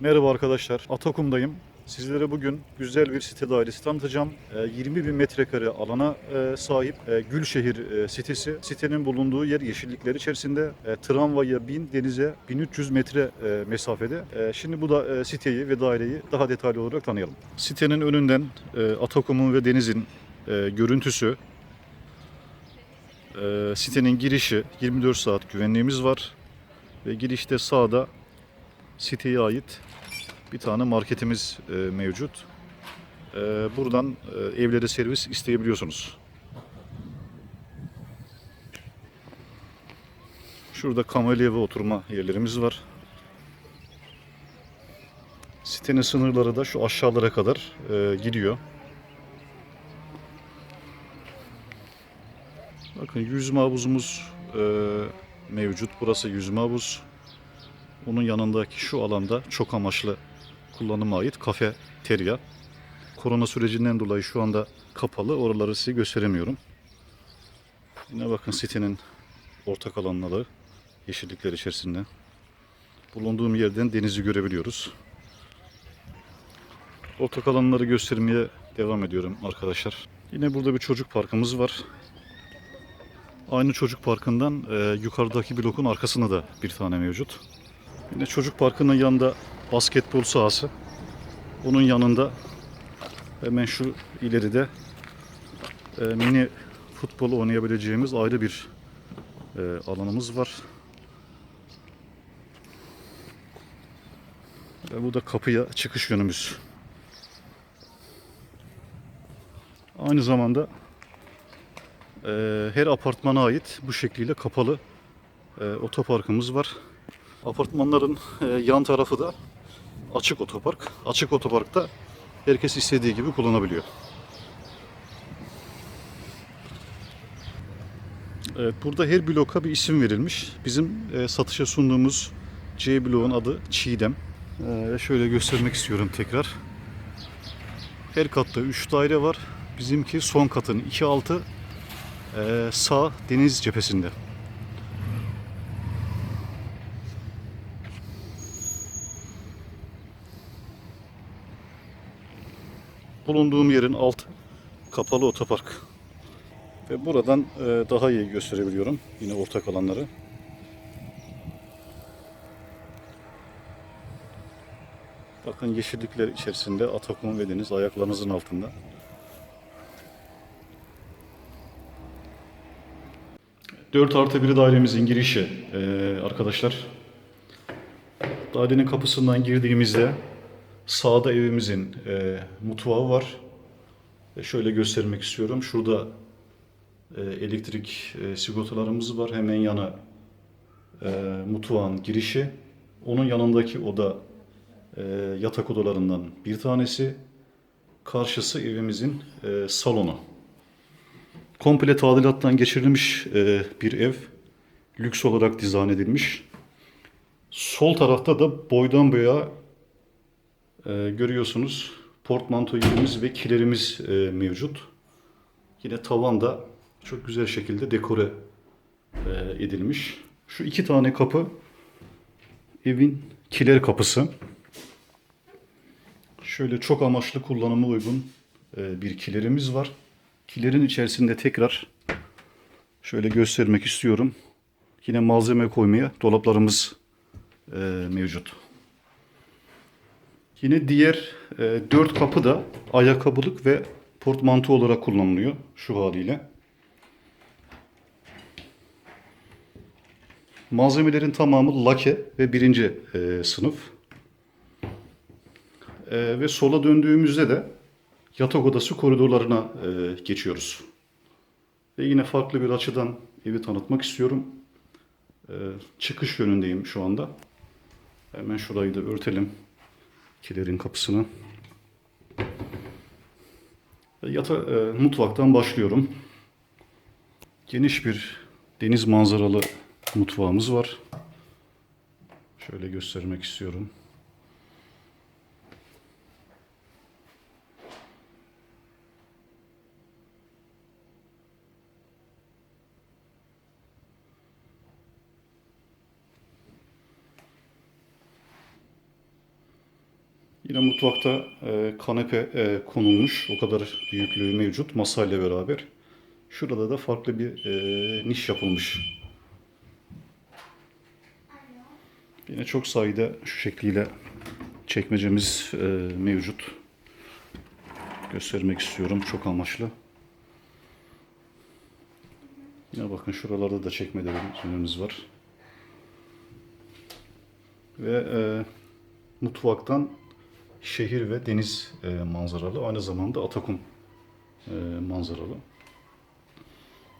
Merhaba arkadaşlar, Atakum'dayım. Sizlere bugün güzel bir site dairesi tanıtacağım. Ee, 20 bin metrekare alana e, sahip e, Gülşehir e, sitesi. Sitenin bulunduğu yer yeşillikler içerisinde. Tramvaya 1000, denize 1300 metre mesafede. Şimdi bu da siteyi ve daireyi daha detaylı olarak tanıyalım. Sitenin önünden Atakum'un ve denizin görüntüsü. Sitenin girişi 24 saat güvenliğimiz var. Ve girişte sağda siteye ait bir tane marketimiz e, mevcut. E, buradan e, evlere servis isteyebiliyorsunuz. Şurada kamelya ve oturma yerlerimiz var. Sitenin sınırları da şu aşağılara kadar e, gidiyor. Bakın yüzme havuzumuz e, mevcut. Burası yüzme havuz. Onun yanındaki şu alanda çok amaçlı kullanıma ait kafeterya. Korona sürecinden dolayı şu anda kapalı. Oraları size gösteremiyorum. Yine bakın sitenin ortak alanları yeşillikler içerisinde. Bulunduğum yerden denizi görebiliyoruz. Ortak alanları göstermeye devam ediyorum arkadaşlar. Yine burada bir çocuk parkımız var. Aynı çocuk parkından e, yukarıdaki blokun arkasında da bir tane mevcut. Yine çocuk parkının yanında basketbol sahası. Onun yanında hemen şu ileride e, mini futbol oynayabileceğimiz ayrı bir e, alanımız var. Ve bu da kapıya çıkış yönümüz. Aynı zamanda e, her apartmana ait bu şekliyle kapalı e, otoparkımız var. Apartmanların e, yan tarafı da açık otopark. Açık otoparkta herkes istediği gibi kullanabiliyor. Evet, burada her bloka bir isim verilmiş. Bizim e, satışa sunduğumuz C bloğun adı Çiğdem. E, şöyle göstermek istiyorum tekrar. Her katta 3 daire var. Bizimki son katın 2 altı sağ deniz cephesinde. Bulunduğum yerin alt kapalı otopark. Ve buradan e, daha iyi gösterebiliyorum yine ortak alanları. Bakın yeşillikler içerisinde Atakum ve deniz ayaklarınızın altında. Dört artı bir dairemizin girişi e, arkadaşlar. Dairenin kapısından girdiğimizde Sağda evimizin e, mutfağı var. E, şöyle göstermek istiyorum. Şurada e, elektrik e, sigortalarımız var. Hemen yana e, mutfağın girişi. Onun yanındaki oda e, yatak odalarından bir tanesi. Karşısı evimizin e, salonu. Komple tadilattan geçirilmiş e, bir ev. Lüks olarak dizayn edilmiş. Sol tarafta da boydan boya ee, görüyorsunuz portmanto yerimiz ve kilerimiz e, mevcut. Yine tavanda çok güzel şekilde dekore e, edilmiş. Şu iki tane kapı evin kiler kapısı. Şöyle çok amaçlı kullanıma uygun e, bir kilerimiz var. Kilerin içerisinde tekrar şöyle göstermek istiyorum. Yine malzeme koymaya dolaplarımız e, mevcut. Yine diğer e, dört kapı da ayakkabılık ve portmanto olarak kullanılıyor şu haliyle. Malzemelerin tamamı lake ve birinci e, sınıf. E, ve sola döndüğümüzde de yatak odası koridorlarına e, geçiyoruz. Ve yine farklı bir açıdan evi tanıtmak istiyorum. E, çıkış yönündeyim şu anda. Hemen şurayı da örtelim kilerin kapısını. Yata, e, mutfaktan başlıyorum. Geniş bir deniz manzaralı mutfağımız var. Şöyle göstermek istiyorum. Yine mutfakta e, kanepe e, konulmuş. O kadar büyüklüğü mevcut masayla beraber. Şurada da farklı bir e, niş yapılmış. Yine çok sayıda şu şekliyle çekmecemiz e, mevcut. Göstermek istiyorum çok amaçlı. Yine bakın şuralarda da çekmelerimiz var. Ve e, mutfaktan şehir ve deniz e, manzaralı. Aynı zamanda Atakum e, manzaralı.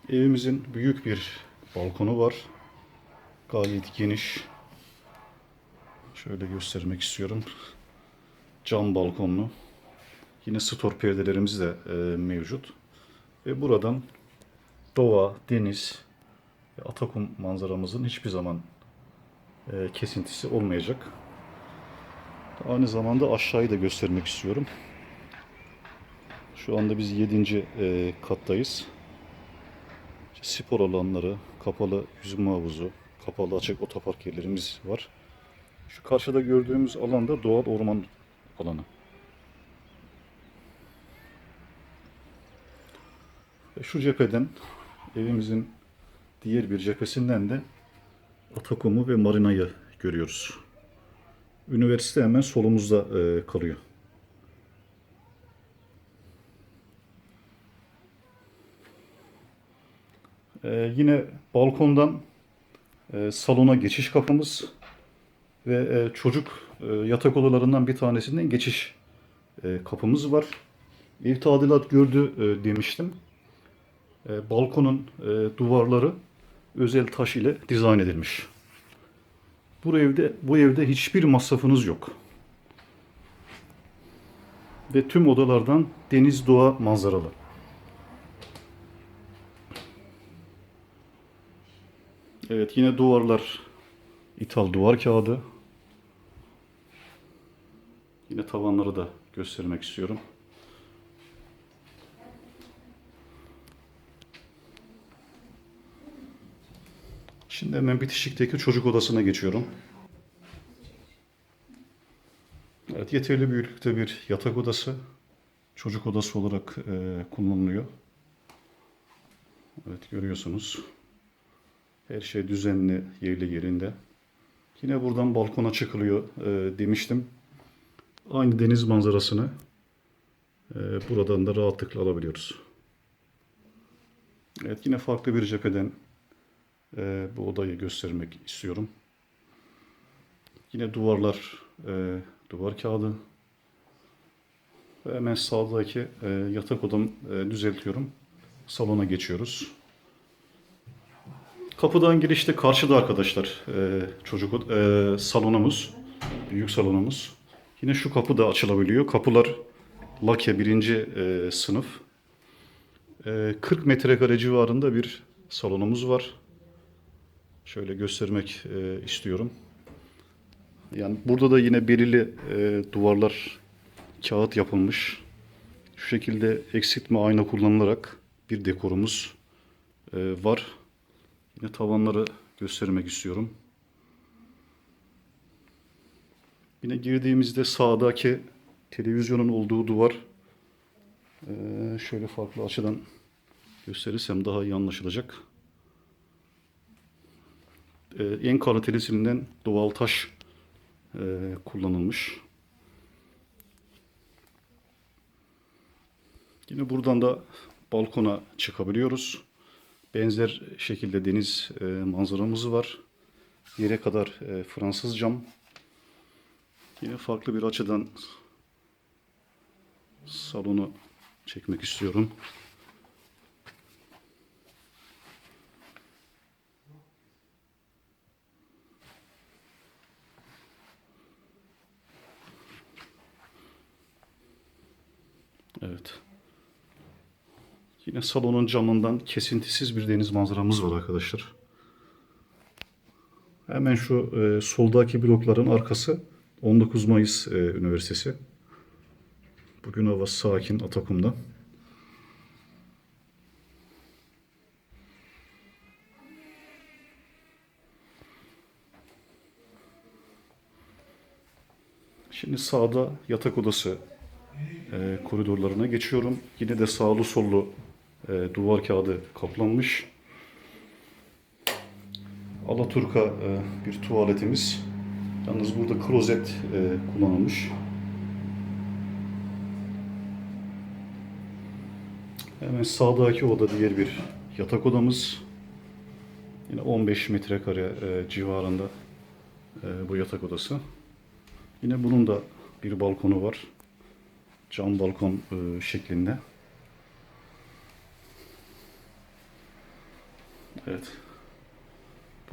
Evimizin büyük bir balkonu var. Gayet geniş. Şöyle göstermek istiyorum. Cam balkonlu. Yine stor perdelerimiz de e, mevcut. Ve buradan doğa, deniz Atakum manzaramızın hiçbir zaman e, kesintisi olmayacak. Aynı zamanda aşağıyı da göstermek istiyorum. Şu anda biz 7. e, kattayız. Spor alanları, kapalı yüzme havuzu, kapalı açık otopark yerlerimiz var. Şu karşıda gördüğümüz alanda doğal orman alanı. Ve şu cepheden evimizin diğer bir cephesinden de Atakum'u ve marinayı görüyoruz. Üniversite hemen solumuzda e, kalıyor. E, yine balkondan e, salona geçiş kapımız ve e, çocuk e, yatak odalarından bir tanesinden geçiş e, kapımız var. Ev tadilat gördü e, demiştim. E, balkonun e, duvarları özel taş ile dizayn edilmiş. Bu evde bu evde hiçbir masrafınız yok. Ve tüm odalardan deniz doğa manzaralı. Evet yine duvarlar ithal duvar kağıdı. Yine tavanları da göstermek istiyorum. Şimdi hemen bitişikteki çocuk odasına geçiyorum. Evet, yeterli büyüklükte bir yatak odası. Çocuk odası olarak e, kullanılıyor. Evet, görüyorsunuz. Her şey düzenli, yerli yerinde. Yine buradan balkona çıkılıyor e, demiştim. Aynı deniz manzarasını e, buradan da rahatlıkla alabiliyoruz. Evet, yine farklı bir cepheden e, bu odayı göstermek istiyorum. Yine duvarlar e, duvar kağıdı. Hemen sağdaki e, yatak odamı e, düzeltiyorum. Salona geçiyoruz. Kapıdan girişte karşıda arkadaşlar e, çocuk e, salonumuz, büyük salonumuz. Yine şu kapı da açılabiliyor. Kapılar lake birinci e, sınıf. E, 40 metrekare civarında bir salonumuz var. Şöyle göstermek e, istiyorum. Yani burada da yine belirli e, duvarlar kağıt yapılmış. Şu şekilde eksiltme ayna kullanılarak bir dekorumuz e, var. Yine tavanları göstermek istiyorum. Yine girdiğimizde sağdaki televizyonun olduğu duvar e, şöyle farklı açıdan gösterirsem daha iyi anlaşılacak. E, en kalitelisinden doğal taş e, kullanılmış. Yine buradan da balkona çıkabiliyoruz. Benzer şekilde deniz e, manzaramız var. Yere kadar e, Fransız cam. Yine farklı bir açıdan salonu çekmek istiyorum. Evet. Yine salonun camından kesintisiz bir deniz manzaramız var arkadaşlar. Hemen şu e, soldaki blokların arkası 19 Mayıs e, Üniversitesi. Bugün hava sakin Atakum'da. Şimdi sağda yatak odası e, koridorlarına geçiyorum. Yine de sağlı sollu e, duvar kağıdı kaplanmış. Alaturka e, bir tuvaletimiz. Yalnız burada klozet e, kullanılmış. Hemen sağdaki oda diğer bir yatak odamız. Yine 15 metrekare e, civarında e, bu yatak odası. Yine bunun da bir balkonu var. Cam balkon e, şeklinde. Evet.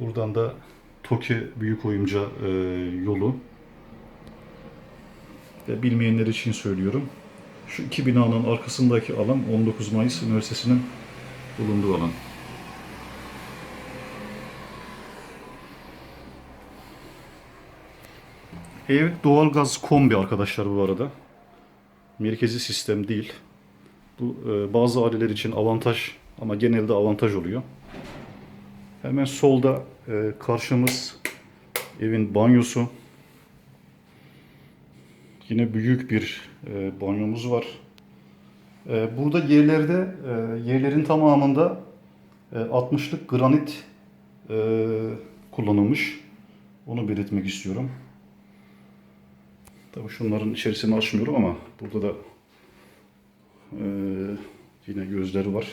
Buradan da Toki Büyük Oyunca e, yolu. Ve bilmeyenler için söylüyorum. Şu iki binanın arkasındaki alan 19 Mayıs Üniversitesi'nin bulunduğu alan. Ev doğalgaz kombi arkadaşlar bu arada. Merkezi sistem değil. Bu e, bazı aileler için avantaj ama genelde avantaj oluyor. Hemen solda e, karşımız evin banyosu. Yine büyük bir e, banyomuz var. E, burada yerlerde e, yerlerin tamamında e, 60'lık granit e, kullanılmış. Onu belirtmek istiyorum. Tabii şunların içerisini açmıyorum ama burada da e, yine gözleri var.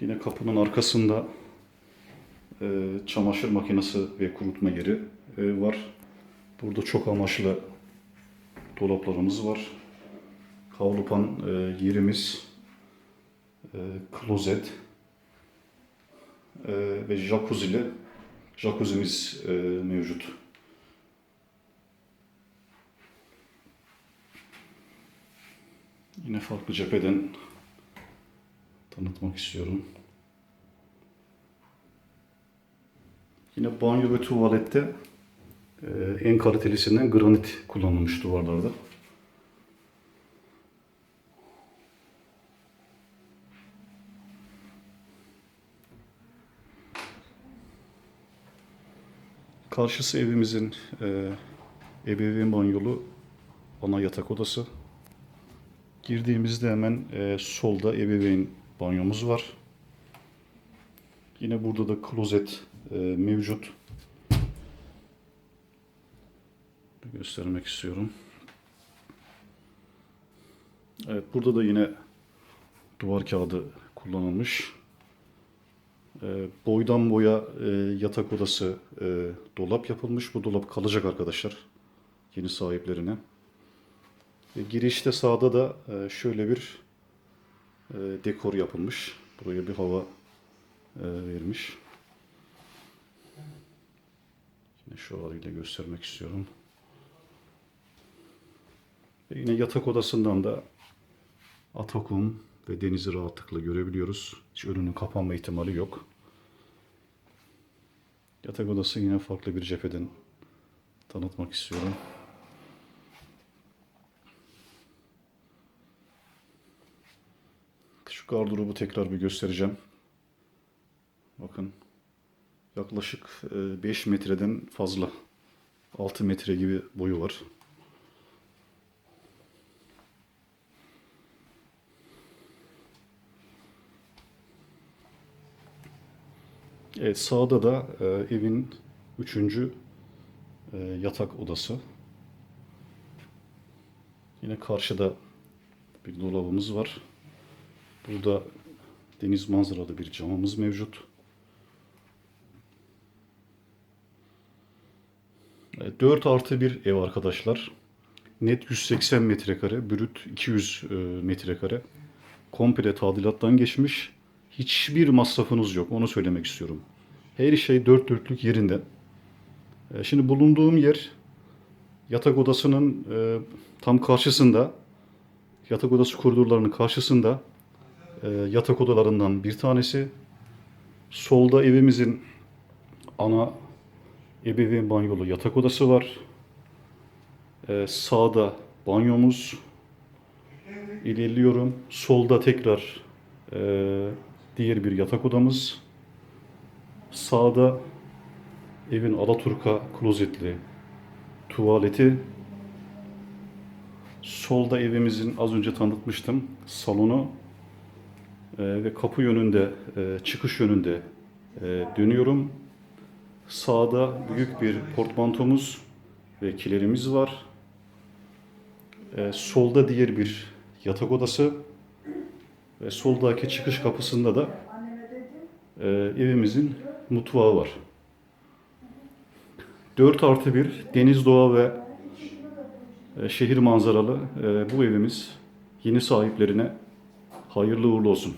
Yine kapının arkasında e, çamaşır makinesi ve kurutma yeri e, var. Burada çok amaçlı dolaplarımız var. Havlupan e, yerimiz, e, klozet e, ve jacuzzi'li jacuzzi'miz e, mevcut. Yine farklı cepheden tanıtmak istiyorum. Yine banyo ve tuvalette e, en kalitelisinden granit kullanılmış duvarlarda. Karşısı evimizin e, ebeveyn banyolu ana yatak odası. Girdiğimizde hemen e, solda ebeveyn banyomuz var. Yine burada da klozet e, mevcut. Bir göstermek istiyorum. Evet burada da yine duvar kağıdı kullanılmış. E, boydan boya e, yatak odası e, dolap yapılmış. Bu dolap kalacak arkadaşlar yeni sahiplerine. E, girişte sağda da e, şöyle bir e, dekor yapılmış. Buraya bir hava e, vermiş. Yine şu haliyle göstermek istiyorum. Ve yine yatak odasından da Atakum ve denizi rahatlıkla görebiliyoruz. Hiç önünün kapanma ihtimali yok. Yatak odası yine farklı bir cepheden tanıtmak istiyorum. Şu gardırobu tekrar bir göstereceğim. Bakın yaklaşık 5 metreden fazla. 6 metre gibi boyu var. Evet sağda da e, evin üçüncü e, yatak odası. Yine karşıda bir dolabımız var. Burada deniz manzaralı bir camımız mevcut. Evet, 4 artı bir ev arkadaşlar. Net 180 metrekare, brüt 200 e, metrekare. Komple tadilattan geçmiş. Hiçbir masrafınız yok. Onu söylemek istiyorum. Her şey dört dörtlük yerinde. E, Şimdi bulunduğum yer yatak odasının e, tam karşısında. Yatak odası koridorlarının karşısında e, yatak odalarından bir tanesi. Solda evimizin ana ebeveyn banyolu yatak odası var. E, sağda banyomuz. İlerliyorum. Solda tekrar e, diğer bir yatak odamız. Sağda Evin Alaturka klozetli tuvaleti. Solda evimizin az önce tanıtmıştım salonu ve kapı yönünde, e, çıkış yönünde e, dönüyorum. Sağda büyük bir portmantomuz ve kilerimiz var. Ee, solda diğer bir yatak odası ve soldaki çıkış kapısında da e, evimizin mutfağı var. 4 artı 1 deniz doğa ve şehir manzaralı bu evimiz yeni sahiplerine hayırlı uğurlu olsun.